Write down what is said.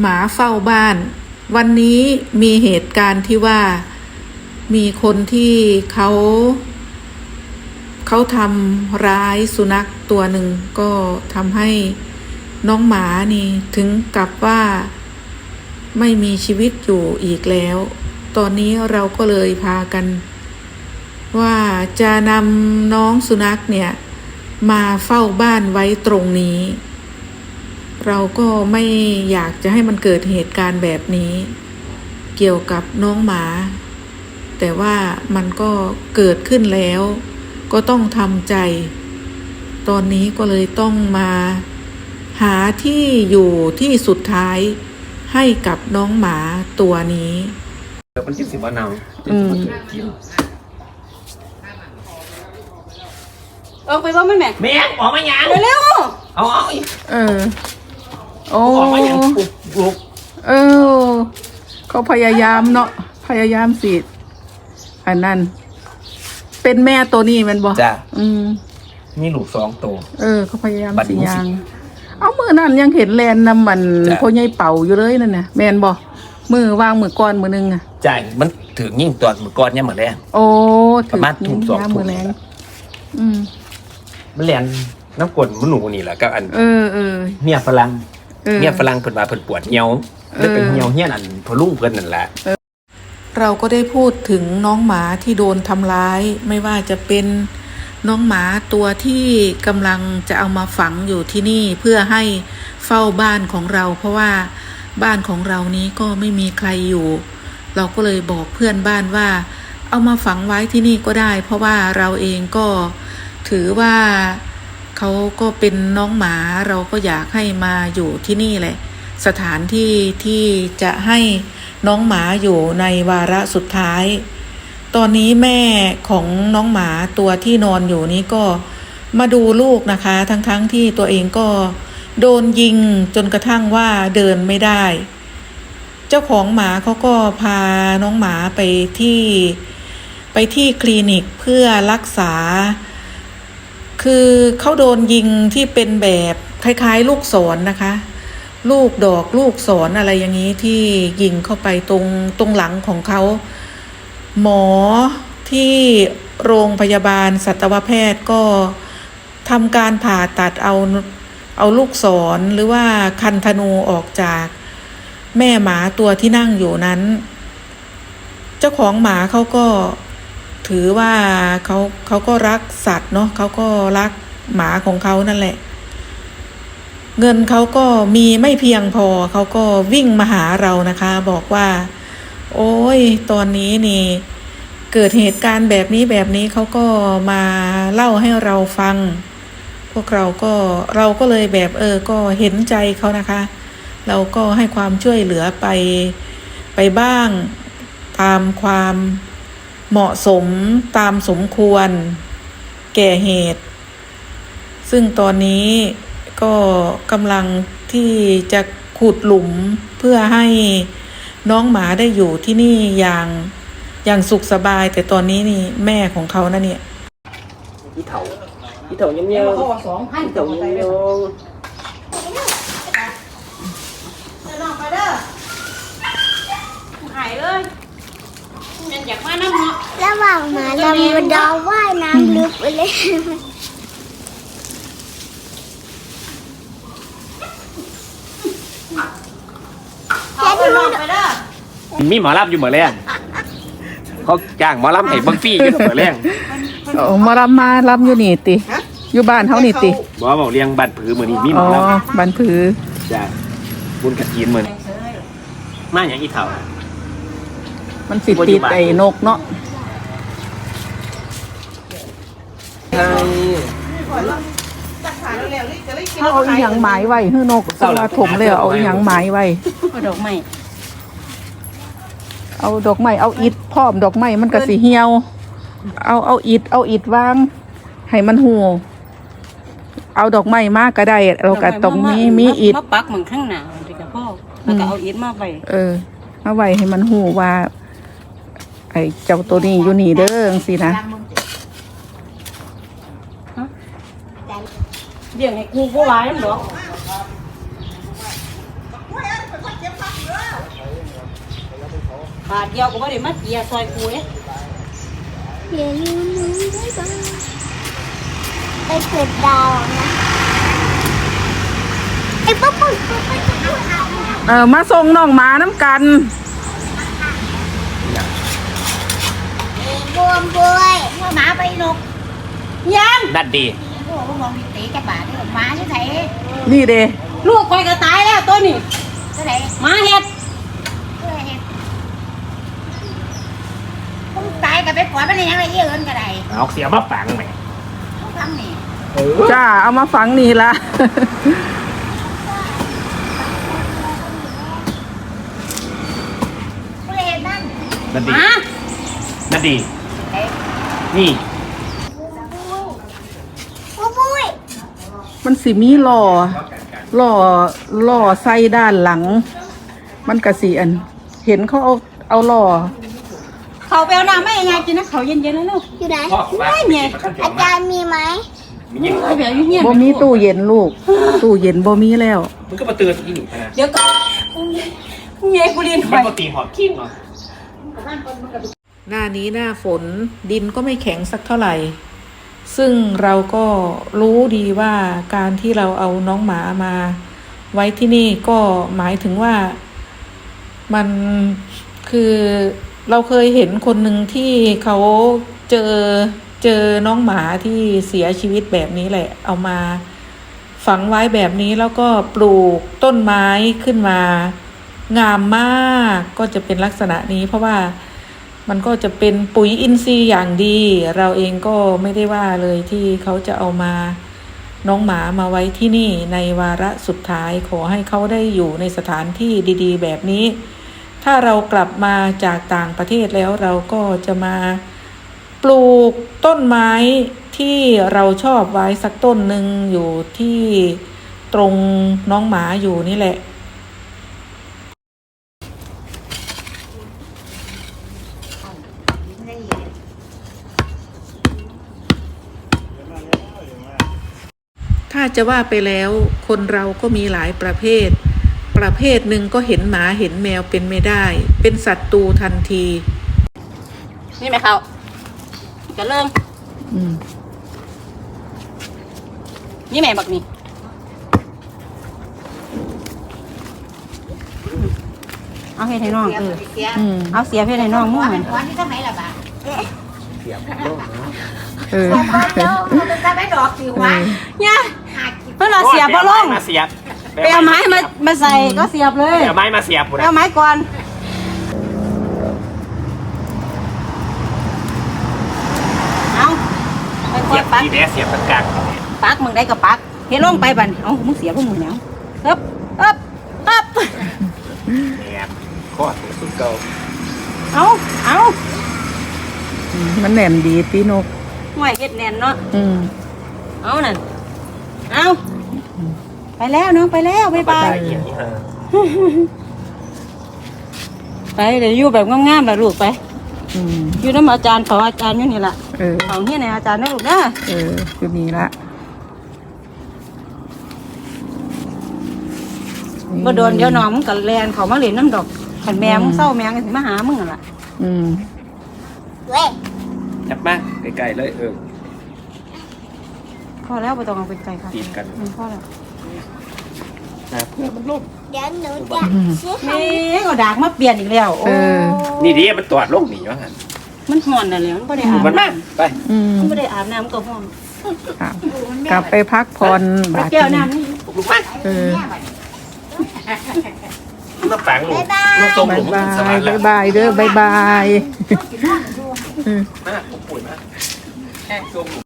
หมาเฝ้าบ้าน วันนี้มีเหตุการณ์ที่ว่ามีคนที่เขาเขาทำร้ายสุนัขตัวหนึ่งก็ทำให้น้องหมานี่ถึงกับว่าไม่มีชีวิตอยู่อีกแล้ว ตอนนี้เราก็เลยพากัน ว่าจะนำน้องสุนัขเนี่ย มาเฝ้าบ้านไว้ตรงนี้ เราก็ไม่อยากจะให้มันเกิดเหตุการณ์แบบนี้ เกี่ยวกับน้องหมา แต่ว่ามันก็เกิดขึ้นแล้ว ก็ต้องทำใจ ตอนนี้ก็เลยต้องมา หาที่อยู่ที่สุดท้ายให้กับน้องหมาตัวนี้เดี๋ยวมันจิ้มสิบวันเอาอืม จิ้มออกไปว่าไม่แม่แม่งออกมายังเร็วเอาเอาอีกเออ โอ้ ออกมายังปลุกปลุกเออ เขาพยายามเนาะพยายามสิอันนั้น เป็นแม่ตัวนี้แมันบ่จ้ะอืมนี่ลูกสองตัว เออเขาพยายามบัดสินี้ยางสิเอามือนั่นยังเห็นแลนนำมันจ้ะ พ่อใหญ่เป่าอยู่เลยนั่นน่ะแมนบ่มือวางมือก้อนมือนึงอะจ่ายมันถึงยิ่งตอนมือก่อนเนี่ยเหมือนแรง โอ้ประมาณทุ่มสองน้ำมือแรงอืม มันแรงน้ำกลมันหนูนี่แหละกับอันเออเออ เมียฝรั่ง เออเมียฝรั่งเพิ่นว่าเพิ่นปวดเหี่ยวเลยเป็นเออเหี่ยวเหี้ยนอันพอลุงเพิ่นนั่นแหละ เราก็ได้พูดถึงน้องหมาที่โดนทำร้าย ไม่ว่าจะเป็นน้องหมาตัวที่กำลังจะเอามาฝังอยู่ที่นี่เพื่อให้เฝ้าบ้านของเรา เพราะว่าบ้านของเรานี้ก็ไม่มีใครอยู่ เราก็เลยบอกเพื่อนบ้านว่า เอามาฝังไว้ที่นี่ก็ได้ เพราะว่าเราเองก็ถือว่า เขาก็เป็นน้องหมาเราก็อยากให้มาอยู่ที่นี่แหละ สถานที่ที่จะให้น้องหมาอยู่ในวาระสุดท้าย ตอนนี้แม่ของน้องหมาตัวที่นอนอยู่นี้ก็มาดูลูกนะคะ ทั้งๆทที่ตัวเองก็โดนยิงจนกระทั่งว่าเดินไม่ได้ เจ้าของหมาเขาก็พาน้องหมาไปที่ ไปที่คลินิกเพื่อรักษา คือเขาโดนยิงที่เป็นแบบคล้าย ๆ ลูกศรนนะคะ ลูกดอกลูกศรออะไรอย่างนี้ที่ยิงเข้าไปตรงตรงหลังของเขา หมอที่โรงพยาบาลสัตวแพทย์ก็ทำการผ่าตัดเอาเอาลูกศรหรือว่าคันธนูออกจากแม่หมาตัวที่นั่งอยู่นั้น เจ้าของหมาเขาก็ ถือว่าเขาเขาก็รักสัตว์เนาะเขาก็รักหมาของเขานั่นแหละ เงินเขาก็มีไม่เพียงพอเขาก็วิ่งมาหาเรานะคะ บอกว่า โอ้ย ตอนนี้นี่ เกิดเหตุการณ์แบบนี้แบบนี้เขาก็มาเล่าให้เราฟัง พวกเราก็เราก็เลยแบบเออ ก็เห็นใจเขานะคะ เราก็ให้ความช่วยเหลือไปไปบ้างตามความ เหมาะสมตามสมควร แก่เหตุ ซึ่งตอนนี้ก็กำลังที่จะขุดหลุมเพื่อให้น้องหมาได้อยู่ที่นี่อย่างอย่างสุขสบาย แต่ตอนนี้นี่แม่ของเขานะเนี่ยอีเถาอีเถาเงี้ยวเขาบอกสองพันอีเถาเงี้ยวลองไปเด้อหายเลยมันอยากมาน้ำเนาะ ระหว่างหมาดำกับดาวว่ายน้ำลึกไปเลยเขาไปลองไปเด้อมีหมอรับอยู่เหมือนแรงเขาจ้างหมอรับให้เบิ่งฟรีอยู่เหมือนแรงโอ้มารับมารับอยู่นี่ติ อยู่บ้านเขานี่ติบอกว่าบอกเลี้ยงบัตรผือมือนี้มีหมอ๋ออรับบันผือจ้ะบุญกระถินมือนี้มาอย่างอีเถามันสิติดไอ้นกเนาะ ใช่ เขาเอาอีหยังหมายไว้ฮื้อนกเวลาถมเลยเอาอีหยังหมายไว้ เอาดอกไม้เอาดอกไม้เอาอิฐพร้อมดอกไม้มันก็สิเหี่ยว เอาเอาอิฐเอาอิฐวางให้มันหูเอาดอกไม้มากก็ได้เราก็ต้องมีมีอิฐมาปักเหมือนข้างหน้าเด็กกับพ่อแล้วก็เอาอิฐมาไปเออมาไว้ให้มันหูว่า ไอ้เจ้าตัวนี้อยู่นี่เด้อจังซี่นะ เดี๋ยวให้กูก็ไว้นั่นดอกบาทเดียวก็บ่ได้มาเกียร์ซอยกูเด้อย่าลืมหนูด้วยบ้างไปเกิดดาวนะไอ้ป๊อปปุ๊บปุ๊บปุ๊บปุ๊บเออมาส่งน้องหมาน้ำกันบวมบวยว่าหมาไปนกยังนั่นดีโอ้โห มองดิตีจะบาดเลยหมาที่ไหนนี่เด้ลูกคอยก็ตายแล้วตัวนี้ที่ไหนหมาเฮ็ดเพื่อเห็นผมตายกับไปปล่อยมันในยังไงเยอะเกินก็ได้เอาเสียมาฝังไหมทุกครั้งนี่เออจ้าเอามาฝังนี่ละเพื่อเห็นนั่นนั่นหดีมานั่นดี เอ๊ะ นี่ บุ้ยบุ้ย มันสิมีหล่อหล่อหล่อใส่ด้านหลัง มันกะสีอัน เห็นเขาเอาเอาหล่อเขาไปเอาน้ำไม่ยังไงกินนะเขาเย็นๆนะลูกอยู่ไหนพ่อคุณไม่มีอาจารย์มีไหมมียิงไปแบบเงียบๆบ่มีตู้เย็นลูก ตู้เย็นบ่มีแล้วมึงก็มาเตือนอีหนูนะเดี๋ยวก็เมียกูเรียนมันไปปกติหอบขี้เหรอหน้านี้หน้าฝนดินก็ไม่แข็งสักเท่าไหร่ ซึ่งเราก็รู้ดีว่าการที่เราเอาน้องหมามา ไว้ที่นี่ก็หมายถึงว่ามันคือเราเคยเห็นคนหนึ่งที่เขาเจอเจอน้องหมาที่เสียชีวิตแบบนี้แหละ เอามาฝังไว้แบบนี้แล้วก็ปลูกต้นไม้ขึ้นมา งามมากก็จะเป็นลักษณะนี้เพราะว่า มันก็จะเป็นปุ๋ยอินทรีย์อย่างดี เราเองก็ไม่ได้ว่าเลยที่เขาจะเอามาน้องหมามาไว้ที่นี่ในวาระสุดท้ายขอให้เขาได้อยู่ในสถานที่ดี ๆ แบบนี้ ถ้าเรากลับมาจากต่างประเทศแล้วเราก็จะมาปลูกต้นไม้ที่เราชอบไว้สักต้นหนึ่งอยู่ที่ตรงน้องหมาอยู่นี่แหละ จะว่าไปแล้วคนเราก็มีหลายประเภท ประเภทหนึ่งก็เห็นหมาเห็นแมวเป็นไม่ได้ เป็นศัตรูทันที นี่ไหมเขาจะเริ่มอืมนี่แม่บักนี่เอาให้ให้น้องเออเสียอืมเอาเสียบให้ให้น้องมั่วเป็นวันที่ทำไมล่ะบ้าเออเดี๋ยวเราจะไม่ดอกสิวะเนี่ยหากิน เพื่อนเราเสียบบ่ลงมาเสียบไปเอาไม้มามาใส่ก็เสียบเลยไปเอาไม้มาเสียบกูไปนะเอาไม้ก่อนเอาไปกเสียดบปักทีแม่เสียบกลางๆเนี่ยปักมึงได้ก็ปักเฮ็ดลงไปบัดนี้เอ้ามึงเสียพวกมึงแล้วเอ๊บเอ๊บเอ๊บเนี่ยข้อสูงสุดเก่าเอาเอามันแหนมดีตีนกห่วยเฮ็ดแน่นเนาะอืมเอานั่น เอาไปแล้วน้องไปแล้วบ๊ายบายเอียงนี่ฮะไปเดี๋ยวอยู่แบบงามๆแบบลูกไปอืมอยู่น้ำอาจารย์ของอาจารย์อยู่นี่แหละเออ ของเฮียในอาจารย์นะลูกนะเอออยู่นี่ละบ่โดนเดี๋ยวน้องมึงกับแลนเขามาเล่นน้ำดอกขันแมงมึงเศร้าแมงก็สิมาหามึงนั่นล่ะอืม เว้ย จับมาไกลๆเลยเออ พอแล้วบ่ต้องเอาไปไกลค่ะติดกัน อืมพอแล้วนะเพื่อมันล่มเดี๋ยวหนูจะซื้อแม่ก็ดากมาเปลี่ยนอีกแล้วโอ้นี่ดีมันตอดลงหนีวะฮะมันห่อนน่ะแล้วมันบ่ได้อาบมันมาน้ำไปอืมมันบ่ได้อาบน้ำก็ห่อนอะกลับไปพักผ่อนไปบาดแก้วนี้น้ำนี่ลูกมาเออมาฝังลูกมาตรงบาหลุยมบาสวรยรค์แล้บายวบายเด้อบายบาย มาผมป่วยมากแค่ตรงหลุม